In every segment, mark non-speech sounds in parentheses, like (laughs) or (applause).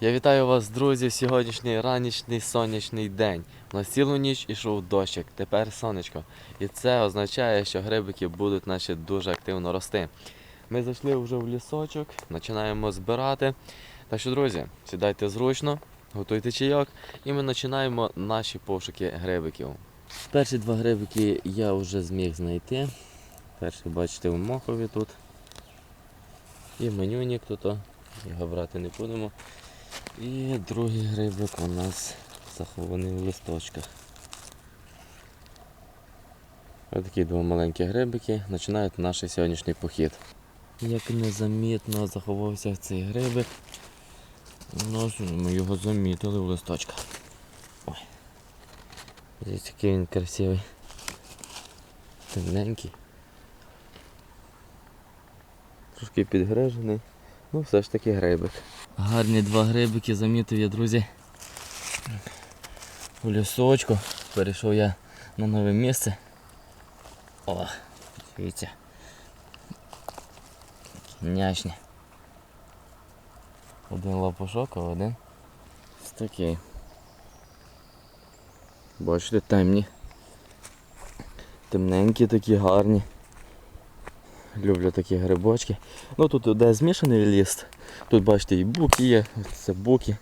Я вітаю вас, друзі, сьогоднішній ранішній сонячний день. На цілу ніч ішов дощик, тепер сонечко. І це означає, що грибики будуть наші дуже активно рости. Ми зайшли вже в лісочок, починаємо збирати. Так що, друзі, сідайте зручно, готуйте чайок, і ми починаємо наші пошуки грибиків. Перші два грибики я вже зміг знайти. Перший, бачите, в мохові тут. І менюнік тут. Його брати не будемо. І другий грибик у нас захований в листочках. Ось такі два маленькі грибики починають наш сьогоднішній похід. Як незамітно заховався цей грибик. Ну, ми його замітили в листочках. Ой. Дивіться, який він красивий. Темненький. Трошки підгрежений. Ну, все ж таки грибик. Гарні два грибики замітив я, друзі. У лісочку. Перейшов я на нове місце. О, дивіться. Няшні. Один лапушок, а один такий. Бачите, темні. Темненькі такі гарні. Люблю такі грибочки. Ну тут де змішаний ліст. Тут бачите і буки є, це буки.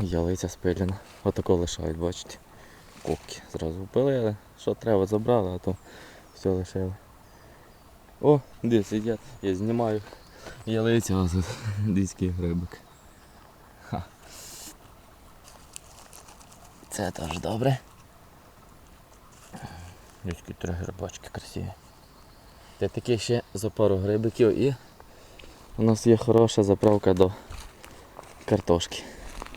Ялиця спилена. Отако лишають, бачите. Кубки. Зразу впилили. Що треба, забрали, а то все лишили. О, де сидять, я знімаю ялицю, а тут дійський грибик. Ха. Це теж добре. Дійські три грибочки красиві. Це такі ще за пару грибиків і у нас є хороша заправка до картошки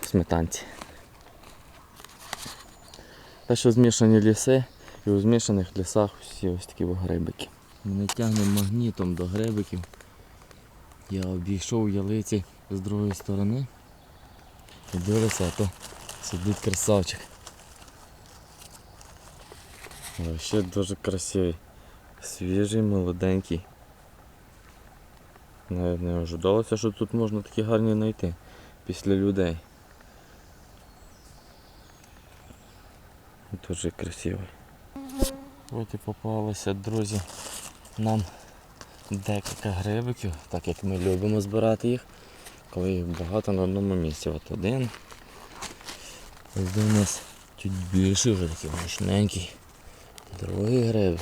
в сметанці. Те, що змішані ліси і у змішаних лісах всі ось такі грибики. Мене тягне магнітом до грибиків. Я обійшов ялиці з другої сторони і дивлюся, а то сидить красавчик. Ще дуже красивий. Свіжий, молоденький. Навіть не ожидалося, що тут можна такі гарні знайти після людей. Дуже красивий. Ось і попалося, друзі, нам декілька грибиків, так як ми любимо збирати їх, коли їх багато на одному місці. От один. Ось у нас чуть більший вже такий мощненький. Другий грибик.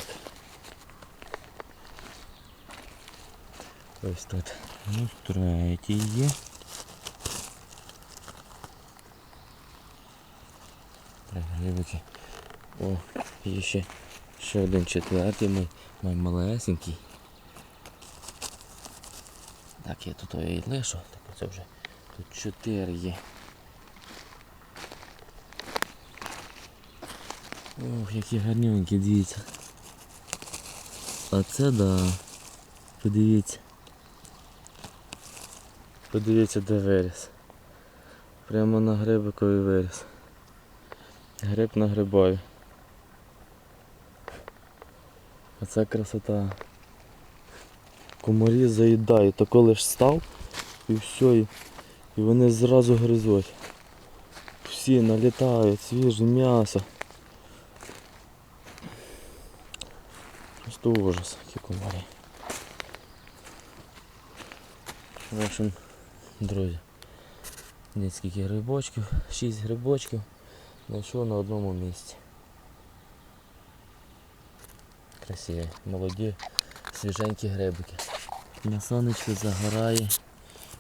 Ось тут. Ну, третій є. Три грибики. О, є ще, ще один четвертий, мій, мій малесенький. Так, я тут і лишу, так це вже тут чотири є. Ох, які гарненькі, дивіться. А це да. Подивіться. Подивіться, де виріс. Прямо на грибикові виріс. Гриб на грибові. Оце красота. Комарі заїдають, тако лиш став і все, і, і вони зразу гризуть. Всі налітають, свіже м'ясо. Просто ужас, які комарі. В общем, друзі, десь скільки грибочків, 6 грибочків знайшов на одному місці. Красиві, молоді, свіженькі грибики. На сонечку загорає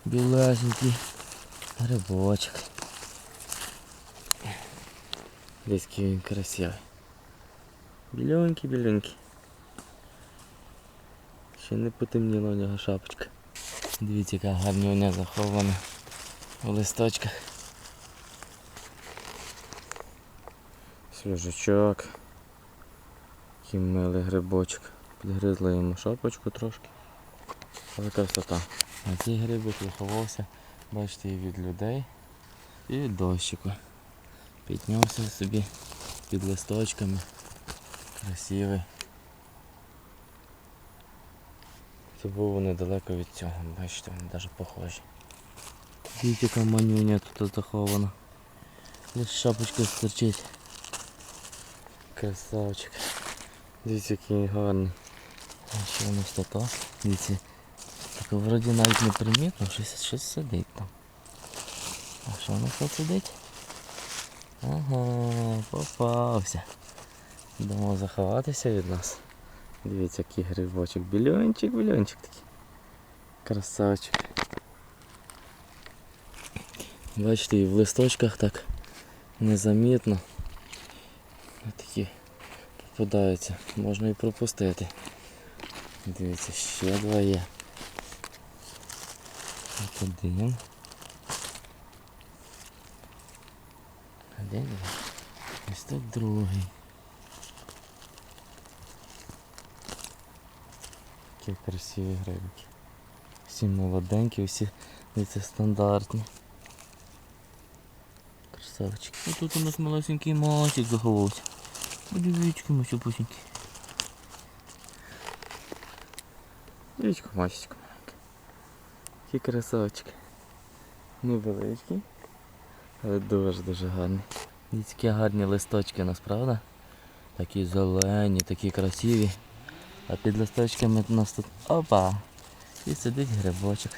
білесенький грибочок. Десь він красивий. Біленький, біленький. Ще не потемніла у нього шапочка. Дивіться, яка гарнюня захована у листочках. Свіжачок. Милий грибочок. Підгризла йому шапочку трошки. Але красота. А цей грибик заховався, бачите, і від людей, і від дощику. Піднявся собі під листочками. Красивий. Це був недалеко від цього, бачите, вони навіть похожі. Дивіться, яка манюня тут захована. Лише шапочка стерчить. Красавчик. Дивіться, який гарний. А що нас тут? Дивіться. Так вроді навіть не примітно, щось, щось сидить там. А що нас тут сидить? Ага, попався. Йдемо заховатися від нас. Дивіться, який грибочок. Більончик, більончик такий. Красавчик. Бачите, і в листочках так незамітно. Такі попадаються. Можна і пропустити. Дивіться, ще два є. От один. Один. Ось тут другий. Красиві грибики. Всі молоденькі, всі дивіться, стандартні. Красавчик. І тут у нас малесенький мальчик заховався. Дивічка, масюпусенький. Дивічка, масечка маленька. Який красавчик. Невеличкий. Але дуже-дуже гарний. Дивіться, які гарні листочки у нас, правда? Такі зелені, такі красиві. А під листочками у нас тут опа! І сидить грибочок.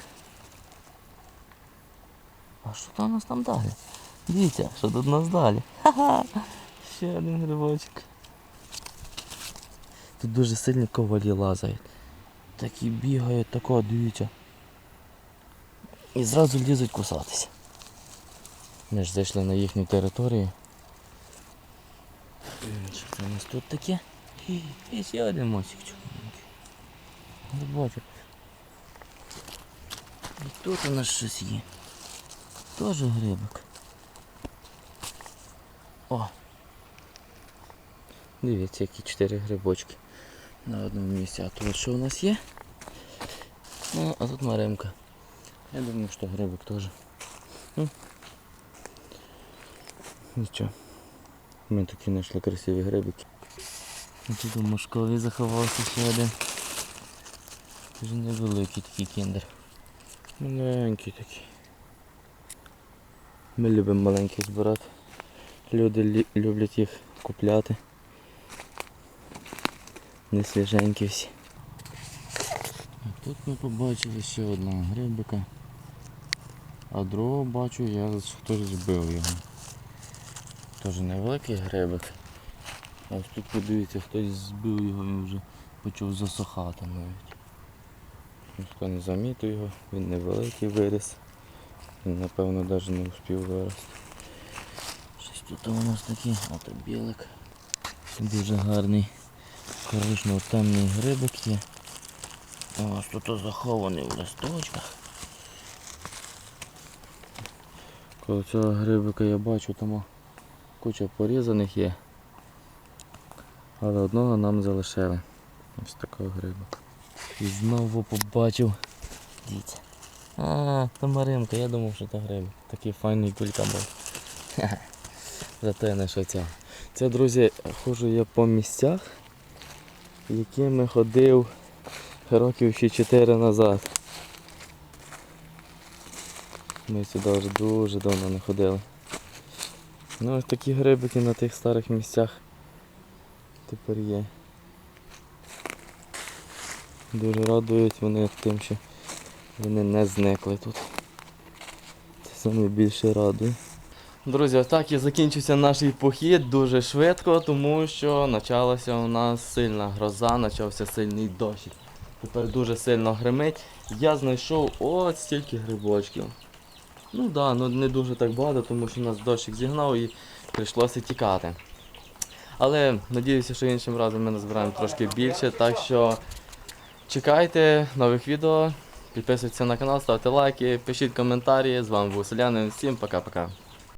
А що там у нас там далі? Дивіться, що тут у нас далі. Ха-ха! Ще один грибочок. Тут дуже сильні ковалі лазають. Такі бігають, тако, дивіться. І зразу лізуть кусатися. Ми ж зайшли на їхню територію. Що це у нас тут таке? І ще один мосик чорненький. Грибочок. І тут у нас щось є. Теж грибик. О! Дивіться, які чотири грибочки на одному місці. А тут що у нас є? Ну, а тут маремка. Я думаю, що грибик теж. Ну. Нічого. Ми такі знайшли красиві грибики. Тут у мошкові заховався ще один. Дуже невеликий такий кіндер. Маленький такий. Ми любимо маленьких збирати. Люди люблять їх купляти. Не свіженькі всі. А тут ми побачили ще одного грибика. А другого бачу, я хтось збив його. Теж невеликий грибик. Ось тут подивіться, хтось збив його, він вже почав засохати навіть. Ніхто не замітив його, він невеликий виріс. Він напевно навіть не успів вирости. Щось тут у нас такий, ото білик. Дуже гарний, коричнево темний грибик є. Ось тут захований в листочках. Коло цього грибика я бачу, там куча порізаних є. Але одного нам залишили. Ось такого грибика. І знову побачив. Дивіться. А, то я думав, що це грибик. Такий файний кулька був. (laughs) Зато я знайшов цього. Це, друзі, ходжу я по місцях, якими ходив років ще 4 назад. Ми сюди вже дуже давно не ходили. Ну ось такі грибики на тих старих місцях тепер є. Дуже радують вони тим, що вони не зникли тут. Це найбільше радує. Друзі, отак і закінчився наш похід дуже швидко, тому що почалася у нас сильна гроза, почався сильний дощ. Тепер дуже сильно гримить. Я знайшов ось стільки грибочків. Ну так, да, ну не дуже так багато, тому що нас дощик зігнав і прийшлося тікати. Але надіюся, що іншим разом ми назбираємо трошки більше. Так що чекайте нових відео, підписуйтесь на канал, ставте лайки, пишіть коментарі. З вами був Селянин. Всім пока-пока.